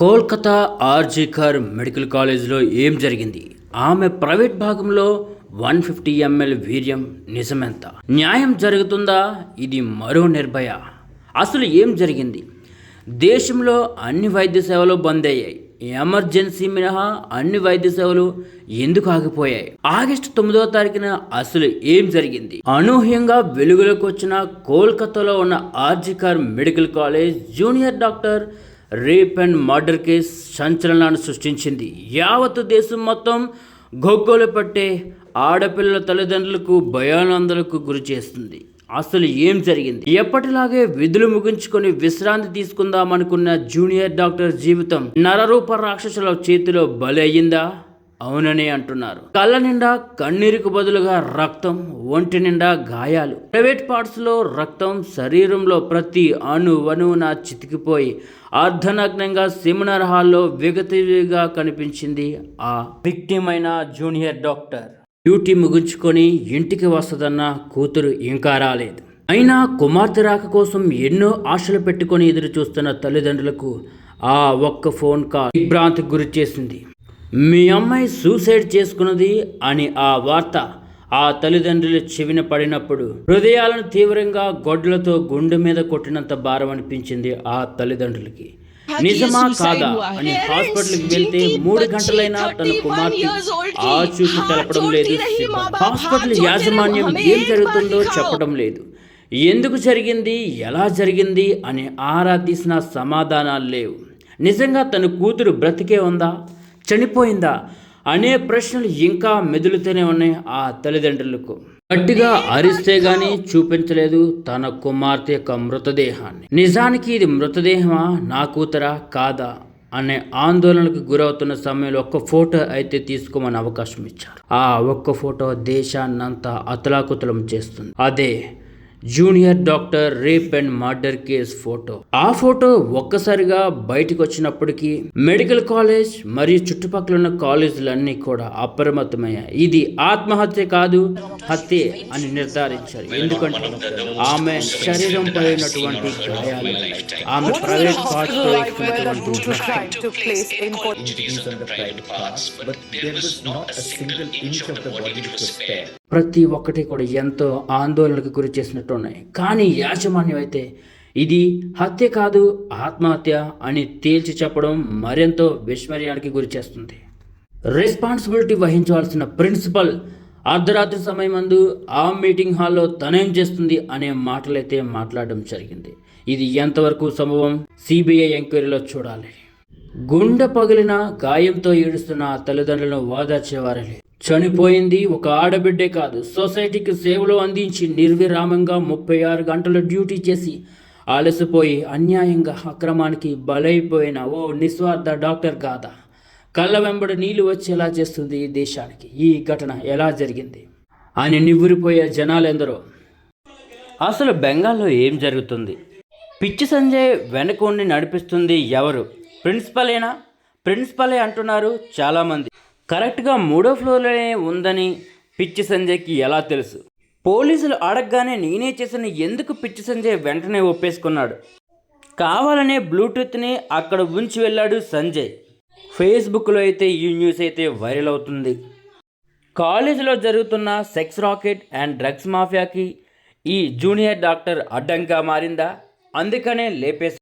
Kolkata RG Kar medical కాలేజ్లో ఏం జరిగింది? ఆమె ప్రైవేట్ భాగంలో వన్ ఫిఫ్టీ ఎంఎల్ వీర్యం నిజమెంత? న్యాయం జరుగుతుందా? ఇది మరో నిర్భయ. అసలు ఏం జరిగింది? దేశంలో అన్ని వైద్య సేవలు బంద్ అయ్యాయి. ఎమర్జెన్సీ మినహా అన్ని వైద్య సేవలు ఎందుకు ఆగిపోయాయి? ఆగస్టు తొమ్మిదవ తారీఖున అసలు ఏం జరిగింది? అనూహ్యంగా వెలుగులోకి వచ్చిన కోల్కతాలో ఉన్న RG Kar medical college junior doctor rape and murder case సంచలనాన్ని సృష్టించింది. యావత్ దేశం మొత్తం గొగ్గోలు పట్టే ఆడపిల్లల తల్లిదండ్రులకు భయానందలకు గురి చేస్తుంది. అసలు ఏం జరిగింది? ఎప్పటిలాగే విధులు ముగించుకొని విశ్రాంతి తీసుకుందామనుకున్న జూనియర్ డాక్టర్ జీవితం నరరూప రాక్షసుల చేతిలో బలి అయ్యిందా అవునని అంటున్నారు. కళ్ళ నిండా కన్నీరుకు బదులుగా రక్తం ఒంటి నిండా గాయాలు. ప్రైవేట్ పార్ట్స్లో రక్తం శరీరంలో ప్రతి అణు వణువున చితికిపోయి అర్ధనగ్నంగా సెమినార్ హాల్లో విగతిగా కనిపించింది ఆ విక్టిమ్ అయిన జూనియర్ డాక్టర్. డ్యూటీ ముగించుకొని ఇంటికి వస్తుందన్న కూతురు ఇంకా రాలేదు. అయినా కుమార్తె రాక కోసం ఎన్నో ఆశలు పెట్టుకొని ఎదురు చూస్తున్న తల్లిదండ్రులకు ఆ ఒక్క ఫోన్ కాల్ విభ్రాంతికి గురి చేసింది. మీ అమ్మాయి సూసైడ్ చేసుకున్నది అని ఆ వార్త ఆ తల్లిదండ్రుల చెవిన పడినప్పుడు హృదయాలను తీవ్రంగా గొడ్లతో గుండె మీద కొట్టినంత భారం అనిపించింది ఆ తల్లిదండ్రులకి. నిజమా కాదా అని హాస్పిటల్కి వెళ్తే మూడు గంటలైనా తన కుమార్తె ఆ చూసి తెలపడం లేదు. హాస్పిటల్ యాజమాన్యం ఏం జరుగుతుందో చెప్పడం లేదు. ఎందుకు జరిగింది? ఎలా జరిగింది? అని ఆరా తీసిన సమాధానాలు లేవు. నిజంగా తన కూతురు బ్రతికే ఉందా? చనిపోయిందా? అనే ప్రశ్నలు ఇంకా మెదులుతూనే ఉన్నాయి ఆ తల్లిదండ్రులకు. గట్టిగా అరిస్తే గాని చూపించలేదు తన కుమార్తె యొక్క మృతదేహాన్ని. నిజానికి ఇది మృతదేహమా? నా కూతురా? కాదా? అనే ఆందోళనకు గురవుతున్న సమయంలో ఒక్క ఫోటో అయితే తీసుకోమని అవకాశం ఇచ్చారు. ఆ ఒక్క ఫోటో దేశాన్నంతా అతలాకుతలం చేస్తుంది. అదే junior doctor rape and murder case photo. ఆ ఫోటో ఒక్కసారిగా బయటకు వచ్చినప్పటికీ మెడికల్ కాలేజ్ మరియు చుట్టుపక్కల ఉన్న కాలేజీలన్నీ కూడా అప్రమత్తమయ్యాయి. ఇది ఆత్మహత్య కాదు హత్యే అని నిర్ధారించారు. ఎందుకంటే ఆమె శరీరం పడినటువంటి గాయాలు ఆమె ప్రైవేట్ spared. ప్రతి ఒక్కటి కూడా ఎంతో ఆందోళనకు గురి చేసినట్టు ఉన్నాయి కానీ యాజమాన్యం అయితే ఇది హత్య కాదు ఆత్మహత్య అని తేల్చి చెప్పడం మరెంతో విస్మర్యానికి గురి చేస్తుంది. రెస్పాన్సిబిలిటీ వహించవలసిన ప్రిన్సిపల్ అర్ధరాత్రి సమయమందు ఆ మీటింగ్ హాల్లో తనేం చేస్తుంది అనే మాటలైతే మాట్లాడడం జరిగింది. ఇది ఎంతవరకు సంభవం? సిబిఐ ఎంక్వైరీలో చూడాలి. గుండె పగిలిన గాయంతో ఏడుస్తున్న ఆ తల్లిదండ్రులను ఓదార్చేవారే చనిపోయింది ఒక ఆడబిడ్డే కాదు సొసైటీకి సేవలు అందించి నిర్విరామంగా ముప్పై ఆరు గంటలు డ్యూటీ చేసి అలసిపోయి అన్యాయంగా అక్రమానికి బలైపోయిన ఓ నిస్వార్థ డాక్టర్ కాదా కళ్ళ వెంబడి నీళ్ళు వచ్చేలా చేస్తుంది ఈ దేశానికి. ఈ ఘటన ఎలా జరిగింది? అని నివ్వురిపోయే జనాలెందరో. అసలు బెంగాల్లో ఏం జరుగుతుంది? పిచ్చి సంజయ్ వెనక ఉండి నడిపిస్తుంది ఎవరు? ప్రిన్సిపలేనా? ప్రిన్సిపలే అంటున్నారు చాలామంది. కరెక్ట్గా మూడో ఫ్లోర్లోనే ఉందని పిచ్చి సంజయ్కి ఎలా తెలుసు? పోలీసులు అడగగానే నేనే చేసిన ఎందుకు పిచ్చి సంజయ్ వెంటనే ఒప్పేసుకున్నాడు? కావాలనే బ్లూటూత్ని అక్కడ ఉంచి వెళ్ళాడు సంజయ్. ఫేస్బుక్లో అయితే ఈ న్యూస్ అయితే వైరల్ అవుతుంది. కాలేజీలో జరుగుతున్న సెక్స్ రాకెట్ అండ్ డ్రగ్స్ మాఫియాకి ఈ జూనియర్ డాక్టర్ అడ్డంగా మారిందా? అందుకనే లేపేసి